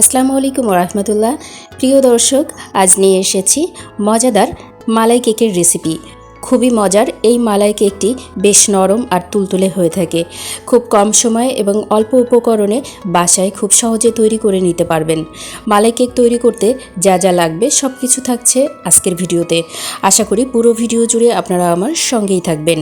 আসসালামু আলাইকুম রহমতুল্লাহ প্রিয় দর্শক, আজ নিয়ে এসেছি মজাদার মালাই কেকের রেসিপি। খুবই মজার, এই মালাই কেকটি বেশ নরম আর তুলতুলে হয়ে থাকে। খুব কম সময়ে এবং অল্প উপকরণে বাসায় খুব সহজে তৈরি করে নিতে পারবেন। মালাই কেক তৈরি করতে যা যা লাগবে সব কিছু থাকছে আজকের ভিডিওতে। আশা করি পুরো ভিডিও জুড়ে আপনারা আমার সঙ্গেই থাকবেন।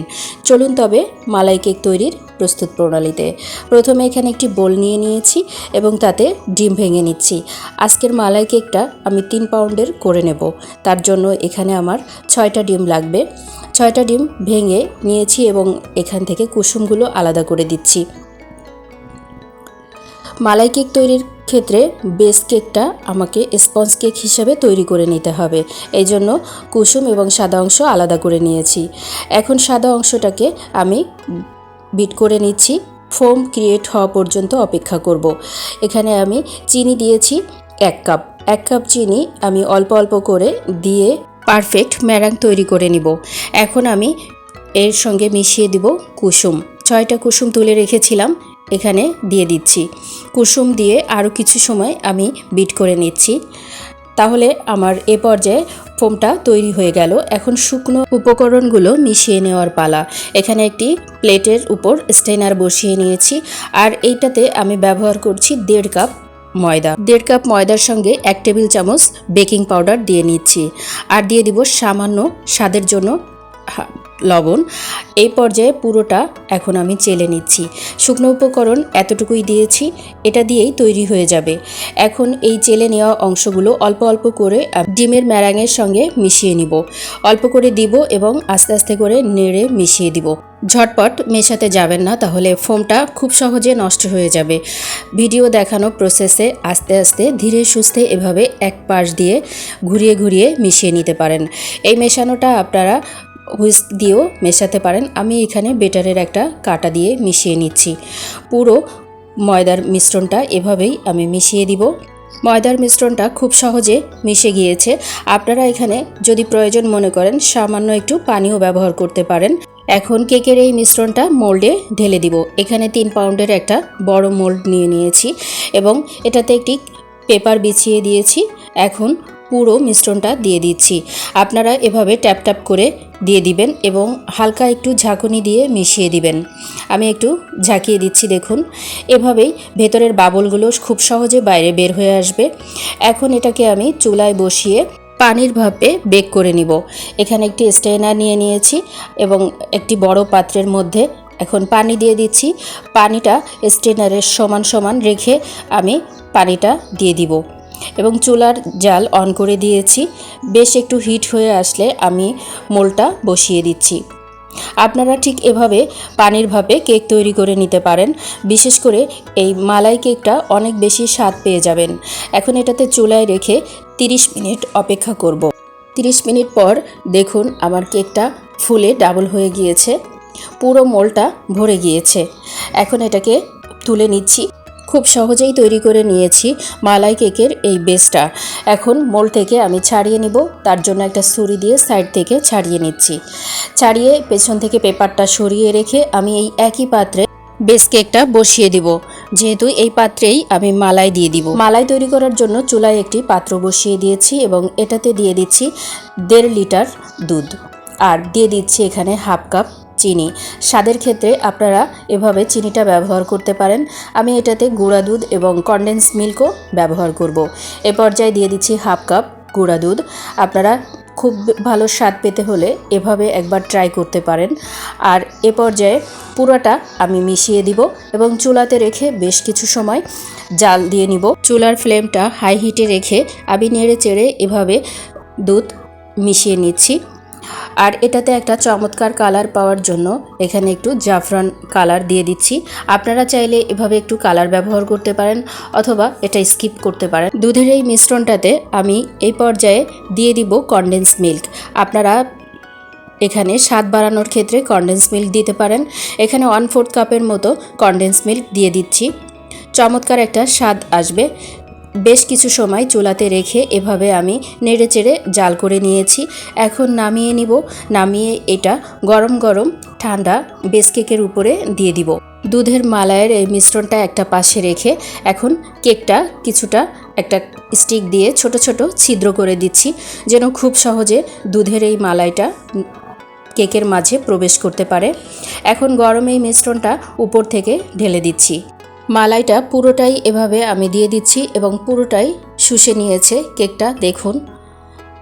চলুন তবে মালাই কেক তৈরির প্রস্তুত প্রণালীতে। প্রথমে এখানে একটি বোল নিয়ে নিয়েছি এবং তাতে ডিম ভেঙে নিচ্ছি। আজকের মালাই কেকটা আমি তিন পাউন্ডের করে নেব। তার জন্য এখানে আমার ছয়টা ডিম লাগবে। ছয়টা ডিম ভেঙে নিয়েছি এবং এখান থেকে কুসুমগুলো আলাদা করে দিচ্ছি। মালাই কেক তৈরির ক্ষেত্রে বেস কেকটা আমাকে স্পঞ্জ কেক হিসাবে তৈরি করে নিতে হবে। এই জন্য কুসুম এবং সাদা অংশ আলাদা করে নিয়েছি। এখন সাদা অংশটাকে আমি বিট করে নিচ্ছি। ফোম ক্রিয়েট হওয়া পর্যন্ত অপেক্ষা করব। এখানে আমি চিনি দিয়েছি এক কাপ। এক কাপ চিনি আমি অল্প অল্প করে দিয়ে পারফেক্ট ম্যারাং তৈরি করে নিব। এখন আমি এর সঙ্গে মিশিয়ে দিব কুসুম। ছয়টা কুসুম তুলে রেখেছিলাম, এখানে দিয়ে দিচ্ছি। কুসুম দিয়ে আরও কিছু সময় আমি বিট করে নিচ্ছি। তাহলে আমার এ পর্যায়ে ফোমটা তৈরি হয়ে গেল। এখন শুকনো উপকরণগুলো মিশিয়ে নেওয়ার পালা। এখানে একটি প্লেটের উপর স্টেনার বসিয়ে নিয়েছি। আর এইটাতে আমি ব্যবহার করছি দেড় কাপ ময়দা। দেড় কাপ ময়দার সঙ্গে এক টেবিল চামচ বেকিং পাউডার দিয়ে নিচ্ছি। আর দিয়ে দিব সামান্য স্বাদের জন্য লবণ। এই পর্যায়ে পুরোটা এখন আমি চেলে নিচ্ছি। শুকনো উপকরণ এতটুকুই দিয়েছি, এটা দিয়েই তৈরি হয়ে যাবে। এখন এই চেলে নেওয়া অংশগুলো অল্প অল্প করে ডিমের ম্যারাঙের সঙ্গে মিশিয়ে নিব। অল্প করে দিব এবং আস্তে আস্তে করে নেড়ে মিশিয়ে দিব। ঝটপট মেশাতে যাবেন না, তাহলে ফোমটা খুব সহজে নষ্ট হয়ে যাবে। ভিডিও দেখানো প্রসেসে আস্তে আস্তে ধীরে সুস্থে এভাবে এক পাশ দিয়ে ঘুরিয়ে ঘুরিয়ে মিশিয়ে নিতে পারেন। এই মেশানোটা আপনারা হুইস্ক দিয়েও মেশাতে পারেন। আমি এখানে বেটারের একটা কাটা দিয়ে মিশিয়ে নিচ্ছি। পুরো ময়দার মিশ্রণটা এভাবেই আমি মিশিয়ে দিব। ময়দার মিশ্রণটা খুব সহজে মিশে গিয়েছে। আপনারা এখানে যদি প্রয়োজন মনে করেন, সামান্য একটু পানিও ব্যবহার করতে পারেন। এখন কেকের এই মিশ্রণটা মোল্ডে ঢেলে দিব। এখানে তিন পাউন্ডের একটা বড় মোল্ড নিয়ে নিয়েছি এবং এটাতে একটি পেপার বিছিয়ে দিয়েছি। এখন পুরো মিশ্রণটা দিয়ে দিচ্ছি। আপনারা এভাবে ট্যাপ ট্যাপ করে দিয়ে দিবেন এবং হালকা একটু ঝাঁকুনি দিয়ে মিশিয়ে দিবেন। আমি একটু ঝাঁকিয়ে দিচ্ছি, দেখুন। এভাবেই ভেতরের বাবলগুলো খুব সহজে বাইরে বের হয়ে আসবে। এখন এটাকে আমি চুলায় বসিয়ে পানির ভাপে বেক করে নিব। এখানে একটি স্টেনার নিয়ে নিয়েছি এবং একটি বড় পাত্রের মধ্যে এখন পানি দিয়ে দিচ্ছি। পানিটা স্টেনারের সমান সমান রেখে আমি পানিটা দিয়ে দিব। এবং চুলার জাল অন করে দিয়েছি। বেশ একটু হিট হয়ে আসলে আমি মোলটা বসিয়ে দিচ্ছি। আপনারা ঠিক এভাবে পানির ভাপে কেক তৈরি করে নিতে পারেন। বিশেষ করে এই মালাই কেকটা অনেক বেশি স্বাদ পেয়ে যাবেন। এখন এটাতে চুলায় রেখে 30 মিনিট অপেক্ষা করব। 30 মিনিট পর দেখুন আমার কেকটা ফুলে ডাবল হয়ে গিয়েছে। পুরো মোলটা ভরে গিয়েছে। এখন এটাকে তুলে নিচ্ছি। খুব সহজেই তৈরি করে নিয়েছি মালাই কেকের এই বেসটা। এখন মোল থেকে আমি ছাড়িয়ে নিব, তার জন্য একটা ছুরি দিয়ে সাইড থেকে ছাড়িয়ে নিচ্ছি। ছাড়িয়ে পেছন থেকে পেপারটা সরিয়ে রেখে আমি এই একই পাত্রে বেস কেকটা বসিয়ে দিব। যেহেতু এই পাত্রেই আমি মালাই দিয়ে দিব। মালাই তৈরি করার জন্য চুলায় একটি পাত্র বসিয়ে দিয়েছি এবং এটাতে দিয়ে দিচ্ছি দেড় লিটার দুধ। আর দিয়ে দিচ্ছি এখানে হাফ কাপ চিনি। স্বাদের ক্ষেত্রে আপনারা এভাবে চিনিটা ব্যবহার করতে পারেন। আমি এটাতে গুঁড়া দুধ এবং কনডেন্স মিল্কও ব্যবহার করব। এ পর্যায়ে দিয়ে দিচ্ছি হাফ কাপ গুঁড়া দুধ। আপনারা খুব ভালো স্বাদ পেতে হলে এভাবে একবার ট্রাই করতে পারেন। আর এ পর্যায়ে পুরোটা আমি মিশিয়ে দিব এবং চুলাতে রেখে বেশ কিছু সময় জাল দিয়ে নিব। চুলার ফ্লেমটা হাই হিটে রেখে আমি নেড়ে চেড়ে এভাবে দুধ মিশিয়ে নিচ্ছি। আর এটাতে একটা চমৎকার কালার পাওয়ার জন্য এখানে একটু জাফরান কালার দিয়ে দিচ্ছি। আপনারা চাইলে এভাবে একটু কালার ব্যবহার করতে পারেন অথবা এটা স্কিপ করতে পারেন। দুধের এই মিশ্রণটাতে আমি এই পর্যায়ে দিয়ে দিব কনডেন্স মিল্ক আপনারা এখানে স্বাদ বাড়ানোর ক্ষেত্রে কনডেন্স মিল্ক দিতে পারেন। এখানে ওয়ান ফোর্থ কাপের মতো কনডেন্স মিল্ক দিয়ে দিচ্ছি। চমৎকার একটা স্বাদ আসবে। বেশ কিছু সময় চুলাতে রেখে এভাবে আমি নেড়ে চেড়ে জাল করে নিয়েছি। এখন নামিয়ে নিব। নামিয়ে এটা গরম গরম ঠান্ডা বেস কেকের উপরে দিয়ে দিব। দুধের মালাইয়ের এই মিশ্রণটা একটা পাশে রেখে এখন কেকটা কিছুটা একটা স্টিক দিয়ে ছোট ছোট ছিদ্র করে দিচ্ছি, যেন খুব সহজে দুধের এই মালাইটা কেকের মাঝে প্রবেশ করতে পারে। এখন গরম এই মিশ্রণটা উপর থেকে ঢেলে দিচ্ছি। মালাইটা পুরোটাই এভাবে আমি দিয়ে দিচ্ছি এবং পুরোটাই শুষে নিয়েছে কেকটা, দেখুন।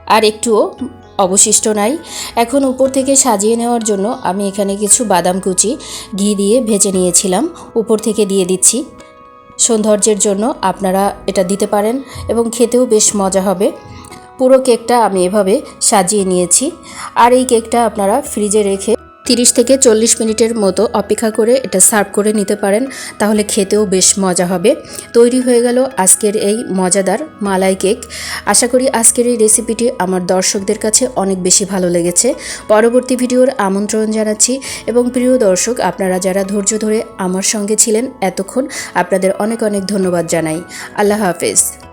আর একটুও অবশিষ্ট নাই। এখন উপর থেকে সাজিয়ে নেওয়ার জন্য আমি এখানে কিছু বাদাম কুচি, ঘি দিয়ে ভেজে নিয়েছিলাম। উপর থেকে দিয়ে দিচ্ছি। সৌন্দর্যের জন্য আপনারা এটা দিতে পারেন এবং খেতেও বেশ মজা হবে। পুরো কেকটা আমি এভাবে সাজিয়ে নিয়েছি। আর এই কেকটা আপনারা ফ্রিজে রেখে তিরিশ থেকে চল্লিশ মিনিটের মতো অপেক্ষা করে এটা সার্ভ করে নিতে পারেন, তাহলে খেতেও বেশ মজা হবে। তৈরি হয়ে গেল আজকের এই মজাদার মালাই কেক। আশা করি আজকের এই রেসিপিটি আমার দর্শকদের কাছে অনেক বেশি ভালো লেগেছে। পরবর্তী ভিডিওর আমন্ত্রণ জানাচ্ছি এবং প্রিয় দর্শক, আপনারা যারা ধৈর্য ধরে আমার সঙ্গে ছিলেন এতক্ষণ, আপনাদের অনেক অনেক ধন্যবাদ জানাই। আল্লাহ হাফেজ।